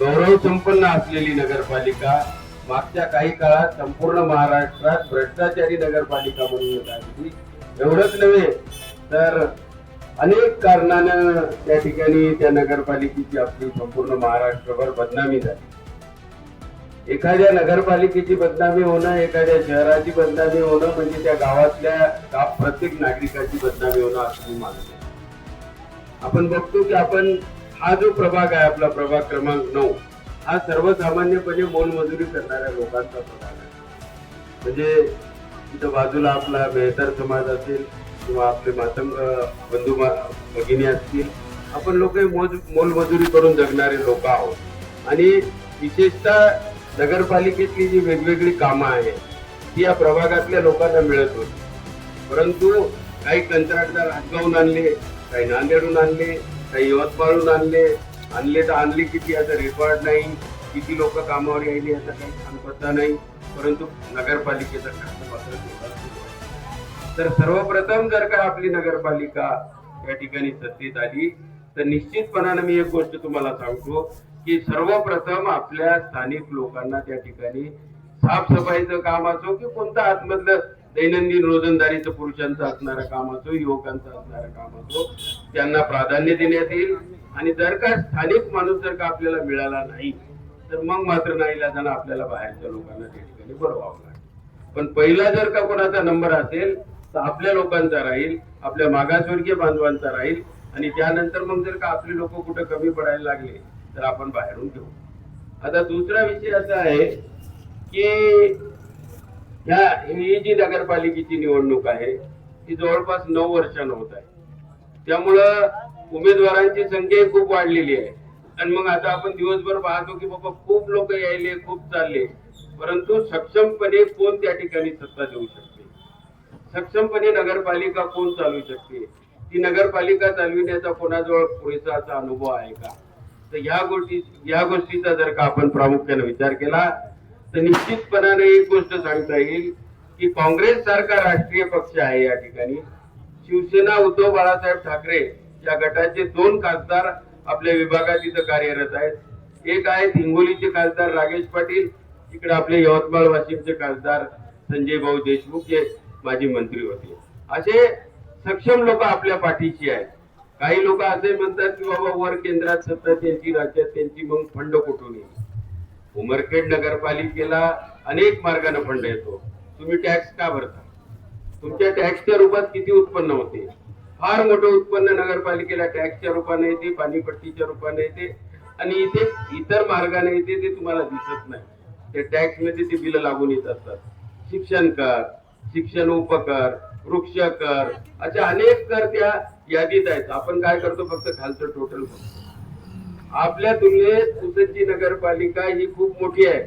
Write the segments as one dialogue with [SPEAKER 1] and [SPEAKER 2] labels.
[SPEAKER 1] गौरव संपन्न असलेली नगरपालिका मागच्या काही काळात संपूर्ण महाराष्ट्रात भ्रष्टाचारी नगरपालिका म्हणून लागली एवढंच नव्हे तर अनेक कारणानं त्या ठिकाणी त्या नगरपालिकेची आपली संपूर्ण महाराष्ट्रभर बदनामी झाली. एखाद्या नगरपालिकेची बदनामी होणं एखाद्या शहराची बदनामी होणं म्हणजे त्या गावातल्या प्रत्येक नागरिकाची बदनामी होणं असं मी मानतो. आपण बघतो की आपण हा जो प्रभाग आहे आपला प्रभाग क्रमांक नऊ हा सर्वसामान्यपणे मोलमजुरी करणाऱ्या लोकांचा प्रभाग आहे. म्हणजे इथं बाजूला आपला बेहतर समाज असेल किंवा आपले मातंग बंधू भगिनी असतील आपण लोक मोज मोलमजुरी करून जगणारे लोक आहोत. आणि विशेषतः नगरपालिकेतली जी वेगवेगळी कामं आहेत ती या प्रभागातल्या लोकांना मिळत होती. परंतु काही कंत्राटदार हातगावून आणले काही नांदेडहून आणले काही यवतमाळहून आणले आणले तर आणले किती? याचा रेकॉर्ड नाही. किती लोक कामावर यायली? याचा काही सांगपत्ता नाही. परंतु नगरपालिकेचा खर्च मात्र तर सर्वप्रथम जर का आपली नगरपालिका या ठिकाणी सत्तेत आली तर निश्चितपणानं मी एक गोष्ट तुम्हाला सांगतो की सर्वप्रथम आपल्या स्थानिक लोकांना त्या ठिकाणी साफसफाईचं काम असो की कोणतं आतमधलं दैनंदिन रोजंदारीचं पुरुषांचं असणारा काम असो युवकांचं असणारा काम असो त्यांना प्राधान्य देण्यात येईल. आणि जर का स्थानिक माणूस जर का आपल्याला मिळाला नाही तर मग मात्र नाही जाणं आपल्याला बाहेरच्या लोकांना त्या ठिकाणी बळवावं लागेल. पण पहिला जर का कोणाचा नंबर असेल तर आपल्या लोकांचा राहील आपल्या मागासवर्गीय बांधवांचा राहील. आणि त्यानंतर मग जर का आपले लोक कुठं कमी पडायला लागले तर आपण बाहेरून घेऊ. आता दुसरा विषय असा आहे की ह्या ही जी नगरपालिकेची निवडणूक आहे ती जवळपास नऊ वर्षानं होत आहे. त्यामुळं उमेदवारांची संख्या खूप वाढलेली आहे. आणि मग आता आपण दिवसभर पाहतो की बाबा खूप लोक यायले खूप चालले. परंतु सक्षमपणे कोण त्या ठिकाणी सत्ता देऊ शकते? सक्षमपणे नगरपालिका कोण चालवू शकते? ती नगरपालिका चालविण्याचा कोणाजवळ पुरेसा असा अनुभव आहे का? तर ह्या गोष्टी या गोष्टीचा जर का आपण प्रामुख्याने विचार केला तर निश्चितपणाने एक गोष्ट सांगता येईल की काँग्रेस सारखा राष्ट्रीय पक्ष आहे या ठिकाणी. शिवसेना उद्धव बाळासाहेब ठाकरे या गटाचे दोन खासदार आपल्या विभागात इथं कार्यरत आहेत. एक आहेत हिंगोलीचे खासदार रागेश पाटील इकडे आपले यवतमाळ वाशिमचे खासदार संजय भाऊ देशमुख हे माजी मंत्री होते. असे सक्षम लोक आपल्या पाठीशी आहेत. काही लोक असे म्हणतात की बाबा वर केंद्रात सत्ता त्यांची राज्यात त्यांची मग फंड कुठून येईल? उमरखेड नगरपालिकेला अनेक मार्गाने फंड येतो. तुम्ही टॅक्स का भरता? तुमच्या टॅक्सच्या रूपात किती उत्पन्न होते? फार मोठं उत्पन्न नगरपालिकेला टॅक्सच्या रूपाने येते पाणीपट्टीच्या रूपाने येते आणि इथे इतर मार्गाने येते ते तुम्हाला दिसत नाही. त्या टॅक्समध्ये ते बिलं लागून येत असतात. शिक्षण कर शिक्षण उपकर वृक्ष कर अशा अनेक कर त्या यादीत आहेत. आपण काय करतो? फक्त खालचं टोटल आपल्या तुलनेत पुसदची नगरपालिका ही खूप मोठी आहे.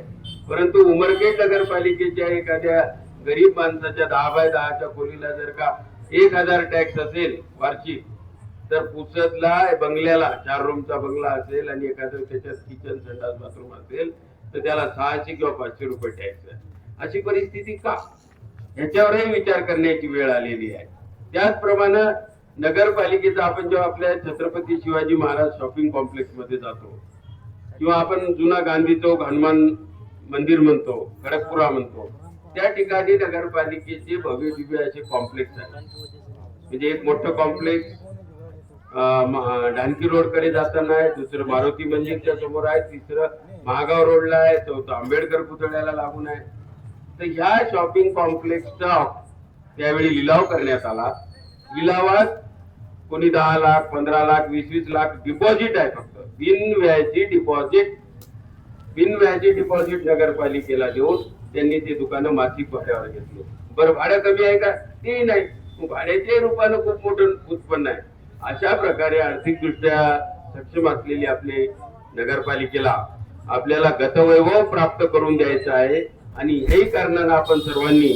[SPEAKER 1] परंतु उमरखेड नगरपालिकेच्या एखाद्या गरीब माणसाच्या दहा बाय दहाच्या खोलीला जर का एक हजार टॅक्स असेल वार्षिक तर पुसदला बंगल्याला चार रूमचा बंगला असेल आणि एखादं त्याच्यात किचन संडास बाथरूम असेल तर त्याला सहाशे किंवा पाचशे रुपये टॅक्स आहे. अशी परिस्थिती का? ह्याच्यावरही विचार करण्याची वेळ आलेली आहे. त्याचप्रमाणे नगरपालिकेचा आपण जेव्हा आपल्या छत्रपती शिवाजी महाराज शॉपिंग कॉम्प्लेक्समध्ये जातो किंवा आपण जुना गांधी चौक हनुमान मंदिर म्हणतो खडकपुरा म्हणतो त्या ठिकाणी नगरपालिकेचे भव्य दिव्य असे कॉम्प्लेक्स आहेत. म्हणजे एक मोठं कॉम्प्लेक्स ढानकी रोडकडे जाताना आहे दुसरं मारुती मंदिरच्या समोर आहे तिसरं महागाव रोडला आहे चौथं आंबेडकर पुतळ्याला लागून आहे. तर ह्या शॉपिंग कॉम्प्लेक्सचा त्यावेळी लिलाव करण्यात आला. लिलावात कोणी दहा लाख पंधरा लाख वीस वीस लाख डिपॉझिट आहे फक्त. बिनव्याजी डिपॉझिट बिनव्याजी डिपॉझिट नगरपालिकेला देऊन त्यांनी ते दुकानं मासिक भाड्यावर घेतले. बरं भाडं कमी आहे का? ते नाही. भाड्याच्या रूपानं खूप मोठं उत्पन्न आहे. अशा प्रकारे आर्थिकदृष्ट्या सक्षम असलेली आपली नगरपालिकेला आपल्याला गतवैभव प्राप्त करून द्यायचं आहे आणि हेही कारणानं आपण सर्वांनी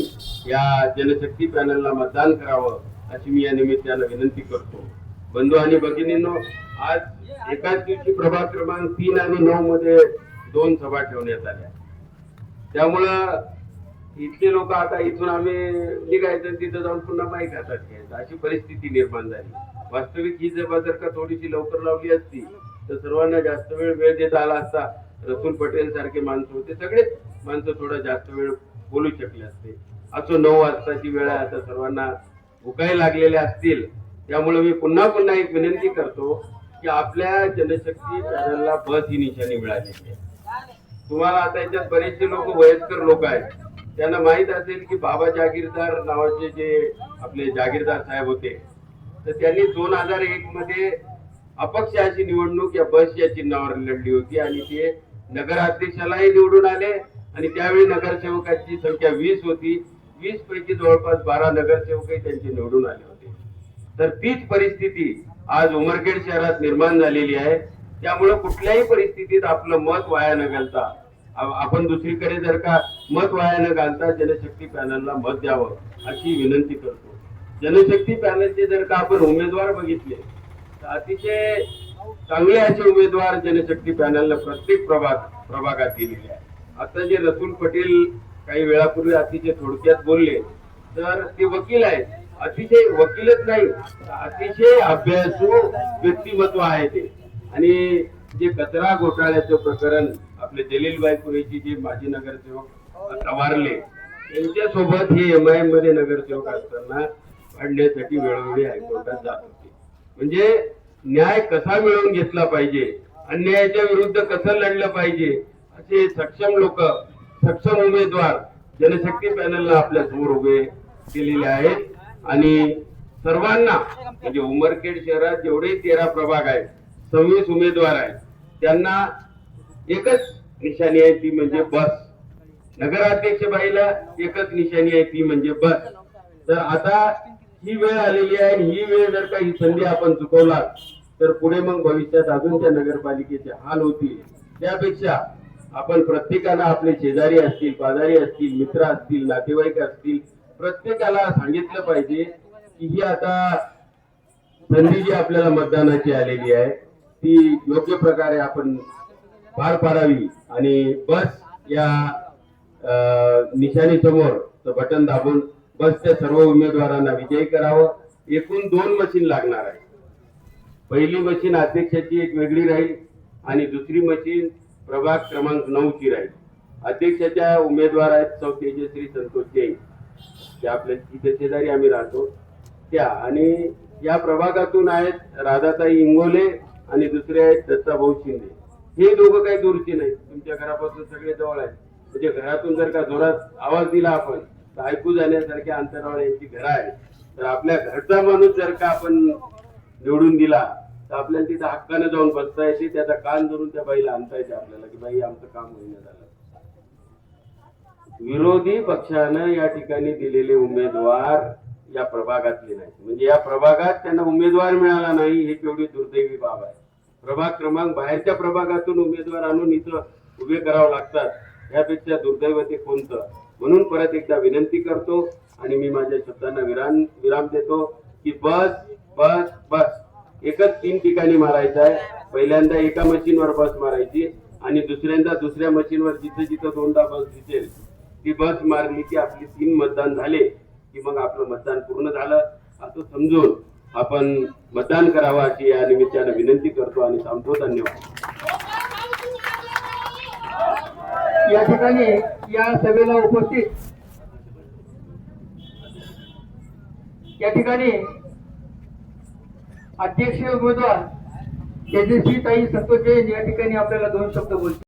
[SPEAKER 1] या जनशक्ती पॅनलला मतदान करावं. अशी मी या निमित्तानं विनंती करतो. बंधू आणि भगिनींनो आज एकाच दिवशी प्रभाग क्रमांक तीन आणि नऊ मध्ये दोन सभा ठेवण्यात आल्या. त्यामुळं इथले लोक आता इथून आम्ही निघायचं तिथं जाऊन पुन्हा माईक हातात घ्यायचं. अशी परिस्थिती निर्माण झाली. वास्तविक ही सभा जर का थोडीशी लवकर लावली असती तर सर्वांना जास्त वेळ वेळ देता आला असता रसूल पटेल सारखे माणसं होते. सगळेच माणसं थोडा जास्त वेळ बोलू शकले असते. असं नऊ वाजताची वेळ आहे आता सर्वांना भुकायला लागलेल्या असतील. त्यामुळे मी पुन्हा पुन्हा एक विनंती करतो की आपल्या जनशक्ती चॅनलला बस ही निशाणी मिळालेली आहे. तुम्हाला आता याच्यात बरेचसे लोक वयस्कर लोक आहेत. त्यांना माहीत असेल की बाबा जागीरदार नावाचे जे आपले जागीरदार साहेब होते तर त्यांनी दोन हजार एक मध्ये अपक्ष अशी निवडणूक या बस या चिन्हावर लढली होती आणि ते नगराध्यक्षालाही निवडून आले आणि त्यावेळी नगरसेवकाची संख्या वीस होती. वीस पैकी जवळपास बारा नगरसेवकही त्यांचे निवडून आले होते. तर तीच परिस्थिती आज उमरखेड शहरात निर्माण झालेली आहे. त्यामुळे कुठल्याही परिस्थितीत आपलं मत वाया न घालता आपण दुसरीकडे जर का मत वाया न घालता जनशक्ती पॅनलला मत द्यावं अशी विनंती करतो. जनशक्ती पॅनलचे जर का आपण उमेदवार बघितले तर अतिशय चांगले असे उमेदवार जनशक्ती पॅनलला प्रत्येक प्रभाग प्रभागात दिलेले आहे आता जे रसूल पटेल काही वेळापूर्वी अतिशय थोडक्यात बोलले तर ते वकील आहेत. अतिशय वकीलच नाही अतिशय अभ्यासू व्यक्तिमत्व आहे ते. आणि जे कचरा घोटाळ्याचं प्रकरण आपले जलीलबाई पुरेची जे माजी नगरसेवक तवारले त्यांच्यासोबत हे एम आयमध्ये नगरसेवक असताना आणण्यासाठी वेळोवेळी हायकोर्टात जात होते. म्हणजे न्याय कसा मिळवून घेतला पाहिजे? अन्यायाच्या विरुद्ध कसं लढलं पाहिजे? असे सक्षम लोक सक्षम उमेदवार जनशक्ती पॅनलला आपल्यासमोर उभे केलेले आहेत. आणि सर्वांना म्हणजे उमरखेड शहरात जेवढे तेरा प्रभाग आहेत सव्वीस उमेदवार आहेत त्यांना एकच निशाणी आहे ती म्हणजे बस. नगराध्यक्ष बाईला एकच निशाणी आहे ती म्हणजे बस. तर आता ही वेळ आलेली आहे ही वेळ जर का ही संधी आपण चुकवला तर पुढे मग भविष्यात अजून त्या नगरपालिकेचे हाल होतील. त्यापेक्षा आपण प्रत्येकाला आपले शेजारी असतील पाजारी असतील मित्र असतील नातेवाईक असतील प्रत्येकाला सांगितलं पाहिजे की ही आता संधी जी आपल्याला मतदानाची आलेली आहे. ती योग्य प्रकारे आपण पार पाडावी आणि बस या निशाणी समोर बटन दाबून बसच्या सर्व उमेदवारांना विजयी करावं. एकूण दोन मशीन लागणार आहे पहिली मशीन अध्यक्षाची एक वेगळी राहील आणि दुसरी मशीन प्रभाग क्रमांक नऊ ची राहील. अध्यक्षाच्या उमेदवार आहेत सौ तेजश्री संतोष जैन. त्या आपल्या तिथे शेजारी आम्ही राहतो. त्या आणि या प्रभागातून आहेत राधाताई इंगोले आणि दुसरे आहेत दत्ताभाऊ शिंदे. हे दोघं काही दूरचे नाही. तुमच्या घरापासून सगळे जवळ आहेत. म्हणजे घरातून जर का जोरात आवाज दिला आपण तर ऐकू जाण्यासारख्या अंतरावर यांची घरं आहेत. तर आपल्या घरचा माणूस जर का आपण निवडून दिला तर आपल्याला तिथं हक्कानं जाऊन बसता येते त्याचा कान धरून त्या बाईला आणता येते आपल्याला की बाई आमचं काम होईना झालं. विरोधी पक्षानं या ठिकाणी दिलेले उमेदवार या प्रभागातले नाही म्हणजे या प्रभागात त्यांना उमेदवार मिळाला नाही हे केवढी दुर्दैवी बाब आहे. प्रभाग क्रमांक बाहेरच्या प्रभागातून उमेदवार आणून इथं उभे करावं लागतात यापेक्षा दुर्दैव ते कोणतं? म्हणून परत एकदा विनंती करतो आणि मी माझ्या शब्दांना विराम विराम देतो की बस बस बस. एकच तीन ठिकाणी मारायचं आहे. पहिल्यांदा एका मशीनवर बस मारायची आणि दुसऱ्यांदा दुसऱ्या मशीनवर जिथं जिथं दोनदा बस दिसेल ती बस मारली की आपली तीन मतदान झाले की मग आपलं मतदान पूर्ण झालं. असं समजून आपण मतदान करावं अशी या निमित्तानं विनंती करतो आणि थांबतो धन्यवाद.
[SPEAKER 2] या ठिकाणी या सभेला उपस्थित या ठिकाणी अध्यक्ष उमेदवार तेजस्वी ताई संतोष जैन या ठिकाणी आपल्याला दोन शब्द बोलतो